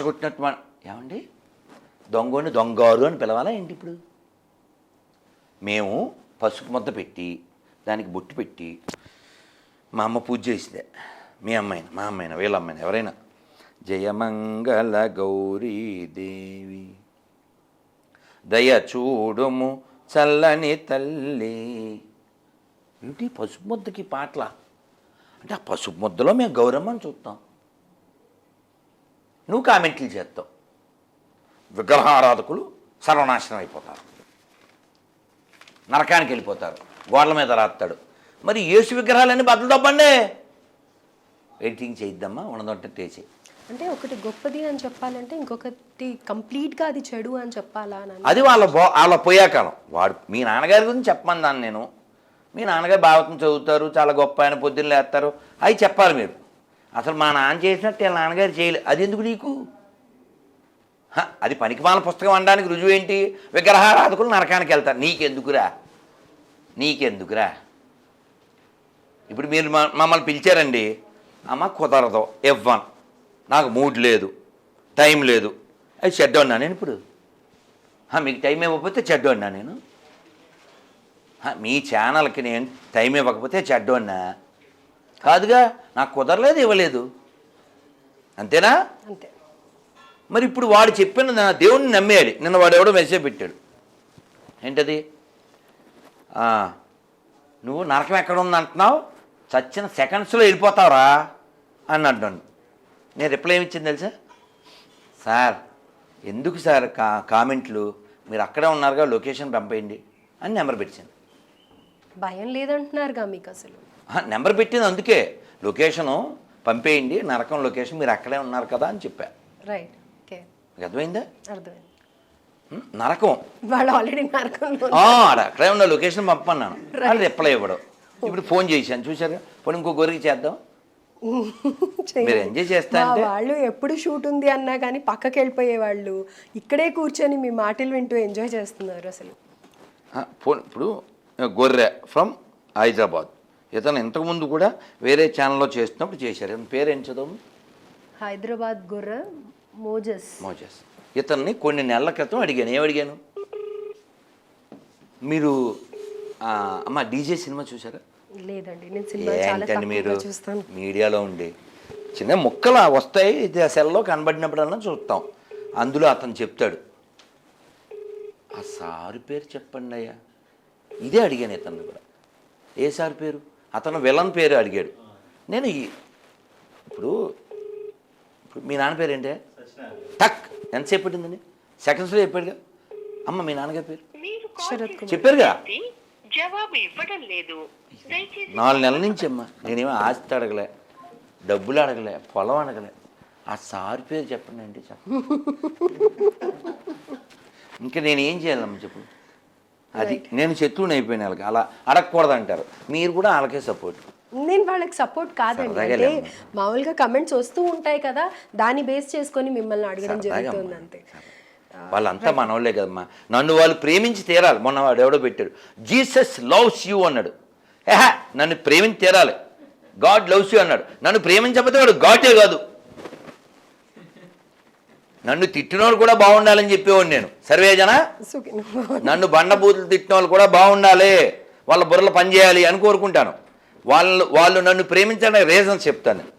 రెచ్చగొట్టినట్టు మా- ఏమండి? దొంగని దొంగారు అని పిలవాలా ఏంటి ఇప్పుడు? మేము పసుపు ముద్ద పెట్టి దానికి బొట్టు పెట్టి మా అమ్మ పూజ చేసిందే. మీ అమ్మాయిన మా అమ్మాయిన వీళ్ళ అమ్మాయిన ఎవరైనా. జయమంగళ గౌరీదేవి దయ చూడుము చల్లని తల్లి. ఏమిటి పసుపు ముద్దకి పాటల? అంటే ఆ పసుపు ముద్దలో మేము గౌరమ్మని చూస్తాం. నువ్వు కామెంట్లు చేస్తావు. విగ్రహారాధకులు సర్వనాశనం అయిపోతారు. నరకానికి వెళ్ళిపోతారు. గోడల మీద రాస్తాడు మరి యేసు విగ్రహాలన్నీ బద్దలు తప్పండి. ఎడిటింగ్ చేయిద్దమ్మా ఉన్నదంటే టేసి అంటే ఒకటి గొప్పది అని చెప్పాలంటే ఇంకొకటి కంప్లీట్గా అది చెడు అని చెప్పాలా అని అది వాళ్ళ బో వాళ్ళ పోయాకాలం. వాడు మీ నాన్నగారి గురించి చెప్పమన్నాను నేను. మీ నాన్నగారు భాగవతం చదువుతారు చాలా గొప్ప ఆయన పొద్దున్న లేస్తారు. అవి చెప్పాలి మీరు. అసలు మా నాన్న చేసినట్టు వీళ్ళ నాన్నగారు చేయలేదు. అది ఎందుకు నీకు? అది పనికిమాల పుస్తకం అనడానికి రుజువు ఏంటి విగ్రహారాధకులు నరకానికి వెళ్తారు. నీకెందుకురా? నీకెందుకురా? ఇప్పుడు మీరు మ- మమ్మల్ని పిలిచారండి. అమ్మ కుదరదు ఇవ్వను. నాకు మూడ్ లేదు టైం లేదు. అది చెడ్డోన్నా నేను ఇప్పుడు? మీకు టైం ఇవ్వకపోతే చెడ్డోన్నా నేను? మీ ఛానల్కి నేను టైం ఇవ్వకపోతే చెడ్డోన్నా కాదుగా నాకు కుదరలేదు ఇవ్వలేదు. అంతేనా? అంతే. మరి ఇప్పుడు వాడు చెప్పిన నా దేవుణ్ణి నమ్మేయాలి. నిన్న వాడు ఎవడో మెసేజ్ పెట్టాడు. ఏంటది? నువ్వు నరకం ఎక్కడ ఉంది అంటున్నావు? చచ్చిన సెకండ్స్లో వెళ్ళిపోతావురా అని అంటాను నేను రిప్లై ఏమి ఇచ్చింది తెలుసా? సార్ ఎందుకు సార్ కా కామెంట్లు? మీరు అక్కడే ఉన్నారుగా లొకేషన్ పంపేయండి అని నెంబర్ పెట్టాను భయం లేదంటున్నారుగా మీకు అసలు. నెంబర్ పెట్టింది అందుకే. లొకేషను పంపేయండి నరకం లొకేషన్ మీరు అక్కడే ఉన్నారు కదా అని చెప్పా. రైట్ ఓకే అర్థమైందా? అర్థమైంది? నరకం. వాళ్ళు ఆల్రెడీ ఆడ అక్కడే ఉన్న లొకేషన్ పంపన్నాను వాళ్ళు రిప్లై ఇవ్వడం. ఇప్పుడు ఫోన్ చేశాను చూసారు పోనీ ఇంకో గొరికి చేద్దాం. మీరు ఎంజాయ్ చేస్తా వాళ్ళు ఎప్పుడు షూట్ ఉంది అన్నా కానీ పక్కకి వెళ్ళిపోయే వాళ్ళు ఇక్కడే కూర్చొని మీ మాటలు వింటూ ఎంజాయ్ చేస్తున్నారు అసలు. ఫోన్ ఇప్పుడు గొర్రె ఫ్రమ్ హైదరాబాద్. ఇతను ఇంతకుముందు కూడా వేరే ఛానల్లో చేస్తున్నప్పుడు చేశారు. ఇతని పేరు చదువు? హైదరాబాద్ గుర్ర మోజస్. మోజస్. ఇతన్ని కొన్ని నెలల క్రితం అడిగాను. ఏం అడిగాను? మీరు అమ్మ డీజే సినిమా చూసారా లేదండి నేను సినిమా చాలా ఏంటండి మీరు? మీడియాలో ఉండి. చిన్న ముక్కలు వస్తాయి సెల్లో కనబడినప్పుడల్లా చూస్తాం. అందులో అతను చెప్తాడు. ఆ సారు పేరు చెప్పండి అయ్యా. ఇదే అడిగాను ఇతన్ని కూడా. ఏ సార్ పేరు? అతను విలన్ పేరు అడిగాడు. నేను ఈ- ఇప్పుడు ఇప్పుడు మీ నాన్న పేరు ఏంటే టక్. ఎంతసేపు పట్టిందండి? సెకండ్స్లో చెప్పాడుగా. అమ్మ మీ నాన్నగారి పేరు? చెప్పారుగా? చేసి జవాబు ఇవ్వడం లేదు. దయచేసి నాలుగు నెలల నుంచి అమ్మా నేనేమో ఆస్తి అడగలే డబ్బులు అడగలే పొలం అడగలే. ఆ సార్ పేరు చెప్పండి అంటే చెప్ప ఇంకా నేను ఏం చేయాలమ్మా చెప్పు? అది నేను శత్రువుని అయిపోయిన వాళ్ళకి. అలా అడగకూడదు అంటారు. మీరు కూడా వాళ్ళకే సపోర్ట్ నేను వాళ్ళకి సపోర్ట్ కాదండి. అంటే. మామూలుగా కమెంట్స్ వస్తూ ఉంటాయి కదా దాన్ని బేస్ చేసుకొని మిమ్మల్ని అడగడం జరుగుతుంది అంతే. వాళ్ళంతా మనోళ్ళే కదమ్మా. నన్ను వాళ్ళు ప్రేమించి తీరాలి. మొన్న వాడు ఎవడో పెట్టాడు. జీసస్ లవ్స్ యూ అన్నాడు. ఏహా నన్ను ప్రేమించి తీరాలి. గాడ్ లవ్స్ యూ అన్నాడు. నన్ను ప్రేమించకపోతే వాడు గాడే కాదు. నన్ను తిట్టినోడు కూడా బాగుండాలని చెప్పేవాడు నేను. సర్వేజన నన్ను బండబూతులు తిట్టిన వాళ్ళు కూడా బాగుండాలి. వాళ్ళ బుర్రలు పనిచేయాలి అని కోరుకుంటాను. వాళ్ళు వాళ్ళు నన్ను ప్రేమించడానికి రీజన్స్ చెప్తాను. నేను.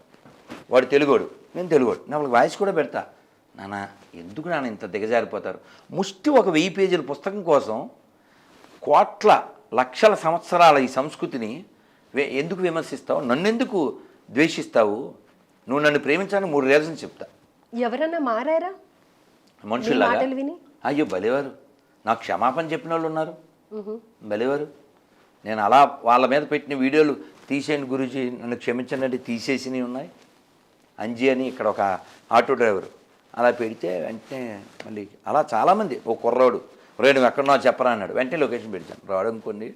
వాడు తెలుగోడు. నేను తెలుగోడు. నా వాళ్ళకి వాయిస్ కూడా పెడతా. నాన్న ఎందుకు నాన్న ఇంత దిగజారిపోతారు? ముష్టి ఒక వెయ్యి పేజీల పుస్తకం కోసం కోట్ల లక్షల సంవత్సరాల ఈ సంస్కృతిని ఎందుకు విమర్శిస్తావు? నన్ను ఎందుకు ద్వేషిస్తావు? నువ్వు నన్ను ప్రేమించాలని మూడు రీజన్స్ చెప్తా. ఎవరన్నా మారారా? మనుషుల్లాగా? మాటలు విని? అయ్యో బలేవారు. నాకు క్షమాపణ చెప్పిన వాళ్ళు ఉన్నారు బలేవారు. నేను అలా వాళ్ళ మీద పెట్టిన వీడియోలు తీసేయండి గురూజీ. నన్ను క్షమించండి తీసేసినవి ఉన్నాయి. అంజీ అని ఇక్కడ ఒక ఆటో డ్రైవర్. అలా పెడితే వెంటనే మళ్ళీ అలా చాలామంది ఓ కుర్రోడు. రే నువ్వు ఎక్కడున్నావు చెప్పరా అన్నాడు. వెంటనే లొకేషన్ పెడిచాను రావడం అనుకోండి.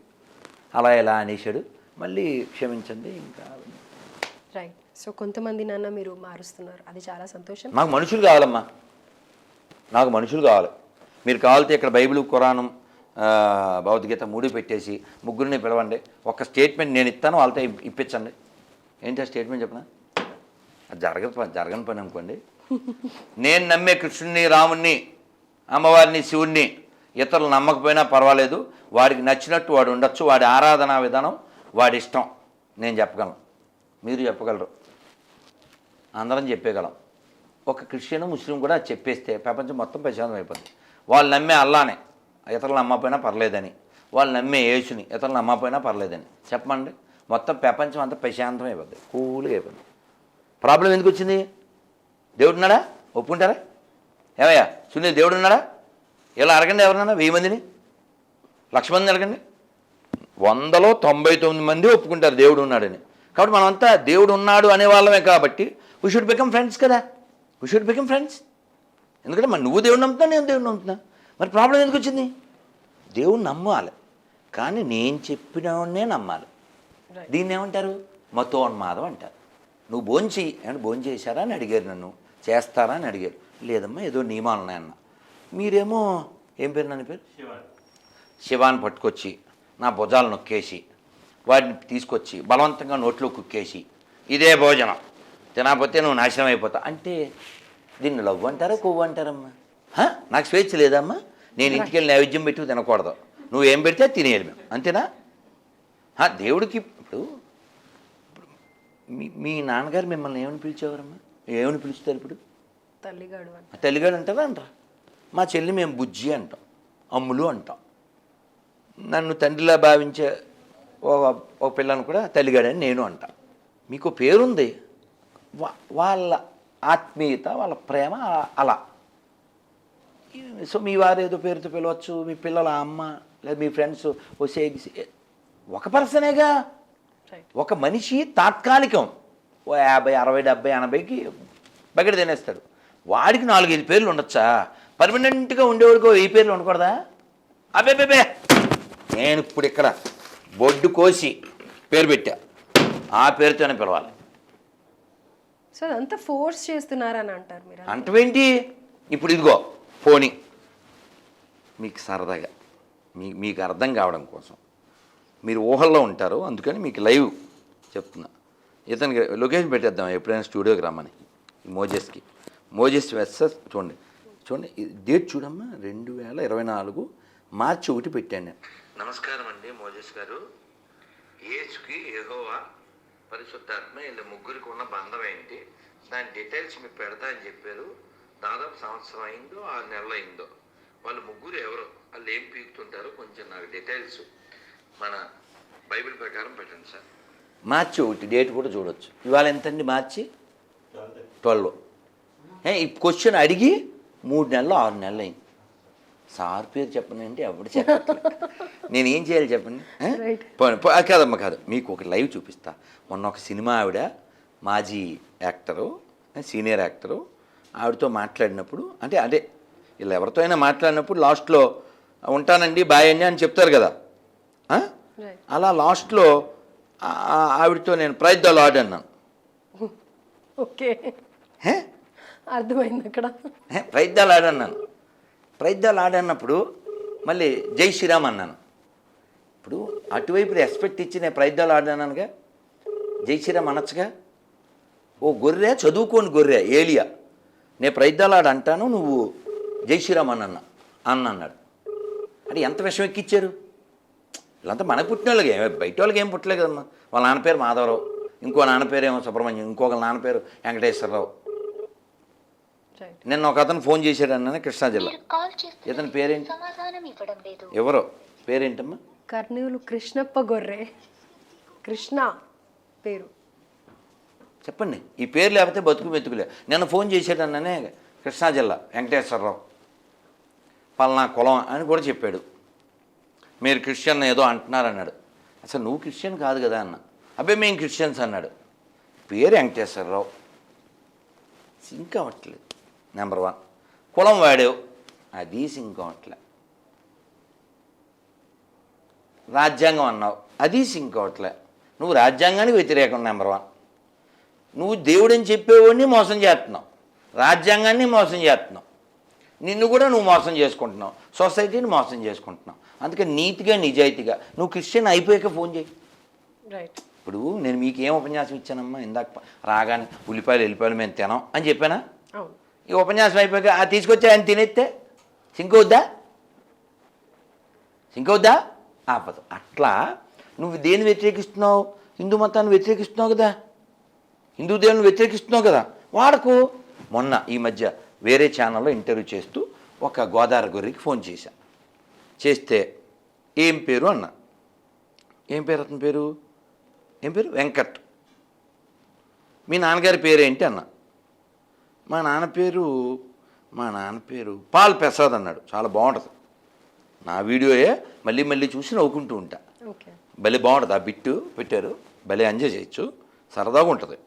అలా ఇలా అనేసాడు మళ్ళీ క్షమించండి ఇంకా రైట్ సో కొంతమంది నాన్న మీరు మారుస్తున్నారు. అది చాలా సంతోషం. మాకు మనుషులు కావాలమ్మా. నాకు మనుషులు కావాలి. మీరు కావాలితే ఇక్కడ బైబిల్ ఖురానం భగవద్గీత మూడు పెట్టేసి ముగ్గురిని పిలవండి. ఒక స్టేట్మెంట్ నేను ఇస్తాను వాళ్ళతో ఇప్పించండి. ఏంటి ఆ స్టేట్మెంట్ చెప్పనా? అది జరగదు జరగని పని అనుకోండి. నేను నమ్మే కృష్ణుని రాముణ్ణి అమ్మవారిని శివుణ్ణి ఇతరులు నమ్మకపోయినా పర్వాలేదు. వాడికి నచ్చినట్టు వాడు ఉండొచ్చు. వాడి ఆరాధనా విధానం వాడి ఇష్టం. నేను చెప్పగలను. మీరు చెప్పగలరు. అందరం చెప్పేయగలం ఒక క్రిస్టియన్ ముస్లిం కూడా చెప్పేస్తే ప్రపంచం మొత్తం ప్రశాంతం అయిపోతుంది వాళ్ళు నమ్మే అల్లానే ఇతరులు నమ్మకపోయినా పర్లేదని. వాళ్ళు నమ్మే యేసుని ఇతరులు నమ్మకపోయినా పర్లేదని. చెప్పమండి? మొత్తం ప్రపంచం అంతా ప్రశాంతం అయిపోద్ది. కూల్గా అయిపోద్ది. ప్రాబ్లం ఎందుకు వచ్చింది? దేవుడు ఉన్నాడా ఒప్పుకుంటారా? ఏమయ్యా? సునీల్ దేవుడు ఉన్నాడా ఇలా అడగండి ఎవరన్నా? వెయ్యి మందిని? లక్ష మందిని అడగండి. వందలో తొంభై తొమ్మిది మంది ఒప్పుకుంటారు దేవుడు ఉన్నాడని కాబట్టి మనమంతా దేవుడు ఉన్నాడు అనే వాళ్ళమే కాబట్టి వీ షుడ్ బికమ్ ఫ్రెండ్స్ కదా. వీ షుడ్ బికమ్ ఫ్రెండ్స్ ఎందుకంటే మరి నువ్వు దేవుడు నమ్ముతున్నా నేను దేవుడు నమ్ముతున్నా. మరి ప్రాబ్లం ఎందుకు వచ్చింది? దేవుడు నమ్మాలి. కానీ నేను చెప్పినవాడినే నమ్మాలి. దీన్ని ఏమంటారు? మతోన్మాదం అంటారు. నువ్వు భోంచి ఏమంటే భోజనం చేశారా అని అడిగారు నన్ను. చేస్తారా అని అడిగారు. లేదమ్మా ఏదో నియమాలు ఉన్నాయన్న మీరేమో ఏం పేరు నన్ను పేరు? శివాన్ని పట్టుకొచ్చి నా భుజాలు నొక్కేసి వాటిని తీసుకొచ్చి బలవంతంగా నోట్లో కుక్కేసి ఇదే భోజనం. తినకపోతే నువ్వు నాశనం అయిపోతా అంటే దీన్ని లవ్ అంటారా కొవ్వు అంటారమ్మా? నాకు స్వేచ్ఛ లేదమ్మా. నేను ఇంటికి వెళ్ళి నైవేద్యం పెట్టి తినకూడదు. నువ్వు ఏం పెడితే తినేయాలి మేము. అంతేనా? దేవుడికి ఇప్పుడు మీ మీ నాన్నగారు మిమ్మల్ని ఏమని పిలిచేవారమ్మా? ఏమని పిలుస్తారు ఇప్పుడు? తల్లిగాడు తల్లిగాడు అంటారా అంటారా? మా చెల్లి మేము బుజ్జి అంటాం అమ్ములు అంటాం. నన్ను తండ్రిలా భావించే ఒక పిల్లను కూడా తల్లిగాడని నేను అంటా. మీకు పేరుంది. వాళ్ళ ఆత్మీయత వాళ్ళ ప్రేమ అలా- సో మీ వారు ఏదో పేరుతో పిలవచ్చు మీ పిల్లల అమ్మ లేదా మీ ఫ్రెండ్స్ వచ్చే ఒక పర్సనేగా. ఒక మనిషి తాత్కాలికం. ఓ యాభై అరవై డెబ్బై ఎనభైకి బకెట తినేస్తాడు. వాడికి నాలుగైదు పేర్లు ఉండొచ్చా? పర్మనెంట్గా ఉండేవాడికి వెయ్యి పేర్లు ఉండకూడదా? అబే బేబే నేను ఇప్పుడు ఇక్కడ బొడ్డు కోసి పేరు పెట్టా. ఆ పేరుతోనే పిలవాలి. సో అదంతా ఫోర్స్ చేస్తున్నారని అంటారు మీరు అంటవేంటి? ఇప్పుడు ఇదిగో పోనీ. మీకు సరదాగా మీ మీకు అర్థం కావడం కోసం. మీరు ఊహల్లో ఉంటారు అందుకని మీకు లైవ్ చెప్తున్నా. ఇతనికి లొకేషన్ పెట్టేద్దాం ఎప్పుడైనా స్టూడియోకి రమ్మని. ఈ మోజెస్కి. మోజెస్ వెస్సెస్ చూడండి. చూడండి డేట్ చూడమ్మా రెండు వేల ఇరవై నాలుగు మార్చి ఒకటి పెట్టాను. నేను నమస్కారం అండి మోజెస్ గారు. ఏసుకి యెహోవా పరిశుద్ధాత్మ వీళ్ళ ముగ్గురికి ఉన్న బంధం ఏంటి? దాని డీటెయిల్స్ మీకు పెడతా అని చెప్పారు. దాదాపు సంవత్సరం అయిందో ఆరు నెలలు అయిందో. వాళ్ళు ముగ్గురు ఎవరు వాళ్ళు ఏం పీకుతుంటారో కొంచెం నాకు డీటెయిల్స్ మన బైబిల్ ప్రకారం పెట్టండి సార్. మార్చి ఒకటి డేట్ కూడా చూడొచ్చు. ఇవాళ ఎంతండి మార్చి? ట్వెల్వ్. ఏ ఈ క్వశ్చన్ అడిగి మూడు నెలలు ఆరు నెలలు అయింది. సార్ పేరు చెప్పండి అంటే ఎవడు చెప్పట్లేదు. నేను ఏం చేయాలి చెప్పండి? కాదమ్మా కాదు. మీకు ఒక లైవ్ చూపిస్తా. మొన్న ఒక సినిమా ఆవిడ మాజీ యాక్టరు సీనియర్ యాక్టరు ఆవిడతో మాట్లాడినప్పుడు అంటే అదే వీళ్ళు ఎవరితో అయినా మాట్లాడినప్పుడు లాస్ట్లో ఉంటానండి బాయ్ అండి అని చెప్తారు కదా. అలా లాస్ట్లో ఆవిడతో నేను ప్రైజ్ ద లాడ్ అన్నాను ఓకే అర్థమైంది అక్కడ. హే, ప్రైద్యాలు ఆడన్నాను ప్రయత్నాలు ఆడన్నప్పుడు మళ్ళీ జై శ్రీరామ్ అన్నాను. ఇప్పుడు అటువైపు రెస్పెక్ట్ ఇచ్చి నేను ప్రయత్నాలు ఆడానుగా జై శ్రీరామ్ అనొచ్చుగా? ఓ గొర్రె చదువుకోని గొర్రె ఏలియా. నేను ప్రయత్నాలు ఆడ అంటాను నువ్వు జై శ్రీరామ్ అని అన్న అన్న అన్నాడు అంటే ఎంత విషం ఎక్కిచ్చారు? వీళ్ళంతా మనకు పుట్టిన వాళ్ళకి ఏం- బయట వాళ్ళకి ఏం పుట్టలేదు కదమ్మా వాళ్ళ నాన్న పేరు మాధవరావు ఇంకో నాన్న పేరేమో సుబ్రహ్మణ్యం ఇంకొక నాన్న పేరు వెంకటేశ్వరరావు. నిన్న ఒక అతను ఫోన్ చేశాడు అన్న కృష్ణా జిల్లా. ఇతని పేరేంటి? ఎవరో? పేరేంటమ్మా? కర్నూలు కృష్ణప్ప గొర్రె. కృష్ణ పేరు. చెప్పండి. ఈ పేరు లేకపోతే బతుకు మెతుకులే నిన్న ఫోన్ చేశాడు అన్ననే కృష్ణా జిల్లా వెంకటేశ్వరరావు. పలానా కులం అని కూడా చెప్పాడు. మీరు క్రిస్టియన్ ఏదో అంటున్నారు అన్నాడు అసలు నువ్వు క్రిస్టియన్ కాదు కదా అన్న. అబ్బాయి మేము క్రిస్టియన్స్ అన్నాడు. పేరు వెంకటేశ్వరరావు. సింక్ అవ్వట్లేదు. నెంబర్ వన్ కులం వాడావు అది సింక్ అవ్వట్లే రాజ్యాంగం అన్నావు అది సింక్ అవ్వట్లే నువ్వు రాజ్యాంగానికి వ్యతిరేకం నెంబర్ వన్ నువ్వు దేవుడని చెప్పేవాడిని మోసం చేస్తున్నావు రాజ్యాంగాన్ని మోసం చేస్తున్నావు నిన్ను కూడా నువ్వు మోసం చేసుకుంటున్నావు సొసైటీని మోసం చేసుకుంటున్నావు అందుకే నీతిగా నిజాయితీగా నువ్వు క్రిస్టియన్ అయిపోయాక ఫోన్ చేయి రైట్ ఇప్పుడు నేను మీకు ఏం ఉపన్యాసం ఇచ్చానమ్మా ఇందాక రాగానే ఉల్లిపాయలు ఎల్లిపాయలు మేము తినాం అని చెప్పానా ఈ ఉపన్యాసం అయిపోయి ఆ తీసుకొచ్చి ఆయన తినేస్తే? సింకవుద్దా సింకవుద్దా ఆపదు. అట్లా నువ్వు దేన్ని వ్యతిరేకిస్తున్నావు? హిందూ మతాన్ని వ్యతిరేకిస్తున్నావు కదా. హిందూ దేవుని వ్యతిరేకిస్తున్నావు కదా. వాడకు. మొన్న ఈ మధ్య వేరే ఛానల్లో ఇంటర్వ్యూ చేస్తూ ఒక గోదావరి గొర్రెకి ఫోన్ చేశా. చేస్తే ఏం పేరు అన్న. ఏం పేరు అతని పేరు? ఏం పేరు? వెంకట్. మీ నాన్నగారి పేరు ఏంటి అన్న. మా నాన్న పేరు మా నాన్న పేరు పాల్ ప్రసాద్ అన్నాడు. చాలా బాగుంటుంది. నా వీడియోయే మళ్ళీ మళ్ళీ చూసి నవ్వుకుంటూ ఉంటా. ఓకే. భలే బాగుంటుంది. ఆ బిట్టు పెట్టారు. భలే ఎంజాయ్ చేయొచ్చు. సరదాగా ఉంటుంది.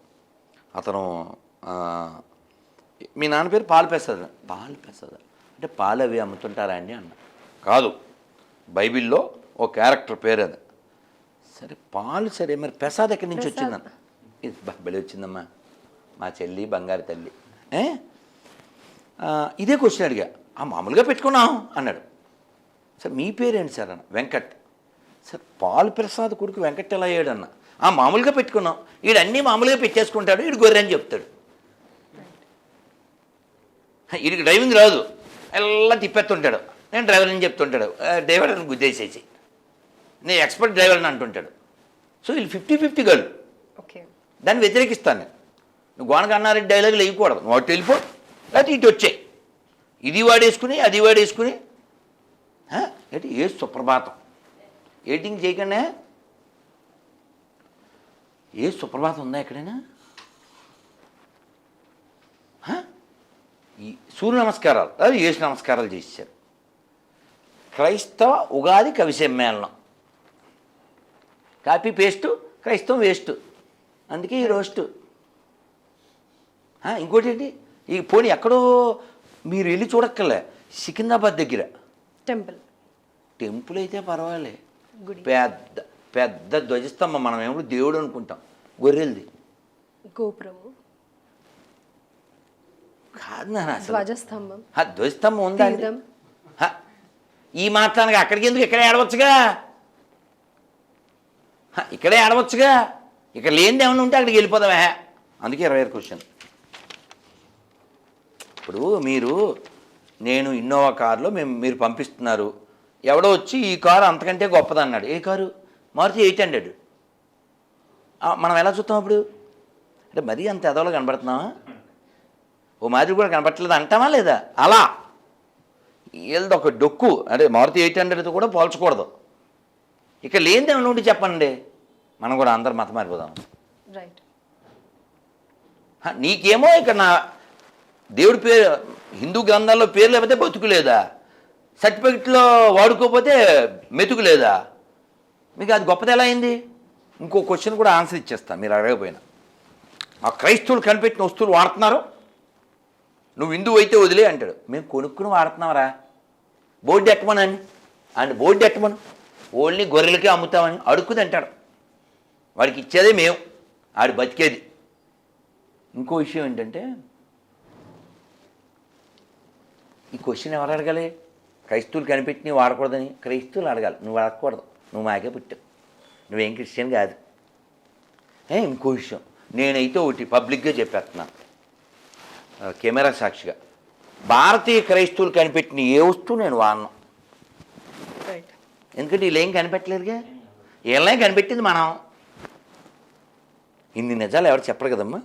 అతను మీ నాన్న పేరు పాలు ప్రసాద్. పాలు ప్రసాద్? అంటే పాలు అవి అమ్ముతుంటారా అండి అన్న. కాదు. బైబిల్లో ఓ క్యారెక్టర్ పేరు అది. సరే పాలు సరే మరి ప్రసాద్ ఎక్కడి నుంచి వచ్చిందన్న? ఇది భలే వచ్చిందమ్మా. మా చెల్లి బంగారు తల్లి. ఇదే క్వశ్చన్ అడిగా. ఆ మామూలుగా పెట్టుకున్నాం అన్నాడు. సార్ మీ పేరేంటి సార్? అన్న. వెంకట్. సార్ పాలు ప్రసాద్ కొడుకు వెంకట్ ఎలా అయ్యాడు అన్న ఆ మామూలుగా పెట్టుకున్నాం. వీడు అన్నీ మామూలుగా పెట్టేసుకుంటాడు వీడు గొర్రె అని చెప్తాడు. వీడికి డ్రైవింగ్ రాదు. ఎలా తిప్పేస్తుంటాడు? నేను డ్రైవర్ అని చెప్తుంటాడు. "ఆ, డ్రైవర్ అని గుద్దేసేసి. నేను ఎక్స్పర్ట్ డ్రైవర్ అని అంటుంటాడు. సో వీళ్ళు ఫిఫ్టీ ఫిఫ్టీ గర్ల్. ఓకే. దాన్ని వ్యతిరేకిస్తాను నేను. నువ్వు గోనకన్నారెడ్డి డైలాగులు వేయకూడదు. నువ్వు అటు వెళ్ళిపో లేకపోతే ఇటు వచ్చాయి ఇది వాడేసుకుని అది వాడేసుకుని. హ? ఏంటి? ఏ సుప్రభాతం? ఎడిటింగ్ చేయకుండా? ఏ సుప్రభాతం ఉందా ఎక్కడైనా? ఈ సూర్య నమస్కారాలు. అది యేసు నమస్కారాలు చేశారు. క్రైస్తవ ఉగాది కవి సమ్మేళనం. కాపీ పేస్టు క్రైస్తవం వేస్ట్. అందుకే ఈ రోస్టు. ఇంకోటి ఏంటి ఈ పోనీ ఎక్కడో మీరు వెళ్ళి చూడక్కర్లే. సికింద్రాబాద్ దగ్గర. టెంపుల్. టెంపుల్ అయితే పర్వాలే పెద్ద పెద్ద ధ్వజస్తంభం. మనం ఏమో దేవుడు అనుకుంటాం. గొర్రెలది. గోపురము. కాదు నాన్న ధ్వజస్తంభం. ధ్వజస్తంభం ఉందా ఈ మాత్రానికి అక్కడికి ఎందుకు ఇక్కడే ఆడవచ్చుగా? హ, ఇక్కడే ఆడవచ్చుగా? ఇక్కడ లేనిది ఏమైనా ఉంటే అక్కడికి వెళ్ళిపోదామే. అందుకే ఇరవై ఐదు క్వశ్చన్. ఇప్పుడు మీరు నేను ఇన్నోవా కారులో మేము మీరు పంపిస్తున్నారు. ఎవడో వచ్చి ఈ కారు అంతకంటే గొప్పది అన్నాడు ఏ కారు? Maruti eight hundred. మనం ఎలా చూస్తాం అప్పుడు? అంటే మరీ అంత ఎదవలో కనబడుతున్నావా? ఓ మాదిరి కూడా కనబట్టలేదు అంటామా లేదా? అలా. వీళ్ళది ఒక డొక్కు. అంటే మారుతి ఎయిట్ హండ్రెడ్తో కూడా పోల్చకూడదు. ఇక లేనిది ఏమైనా ఉండి చెప్పండి. మనం కూడా అందరు మతం మారిపోదాం రైట్ నీకేమో ఇక్కడ నా దేవుడి పేరు హిందూ గ్రంథాల్లో పేరు లేకపోతే బతుకులేదా? సర్టిఫికెట్లో వాడుకోకపోతే మెతుకు లేదా మీకు అది గొప్పది ఎలా అయింది? ఇంకో క్వశ్చన్ కూడా ఆన్సర్ ఇచ్చేస్తాను మీరు అడగకపోయినా. ఆ క్రైస్తవులు కనిపెట్టిన వస్తువులు వాడుతున్నారు. నువ్వు హిందువు అయితే వదిలే అంటాడు. మేము కొనుక్కుని వాడుతున్నావరా బోర్డు ఎక్కమనని అండ్ బోర్డు ఎక్కమను? ఓన్లీ గొర్రెలకే అమ్ముతామని అడుక్కుది అంటాడు. వాడికి ఇచ్చేదే మేము. ఆడు బతికేది. ఇంకో విషయం ఏంటంటే ఈ క్వశ్చన్ ఎవరు అడగాలి? క్రైస్తవులు కనిపెట్టి వాడకూడదని క్రైస్తవులు అడగాలి. నువ్వు అడగకూడదు నువ్వు మాకే పుట్టావు. నువ్వేం క్రిస్టియన్ కాదు. ఏ ఇంకో విషయం నేనైతే ఒకటి పబ్లిక్గా చెప్పేస్తున్నాను కెమెరా సాక్షిగా. భారతీయ క్రైస్తవులు కనిపెట్టిన ఏ వస్తువు నేను వాడను? ఎందుకంటే వీళ్ళు ఏం కనిపెట్టలేదుగా? వీళ్ళనే కనిపెట్టింది మనం. ఇన్ని నిజాలు ఎవరు చెప్పరు కదమ్మా?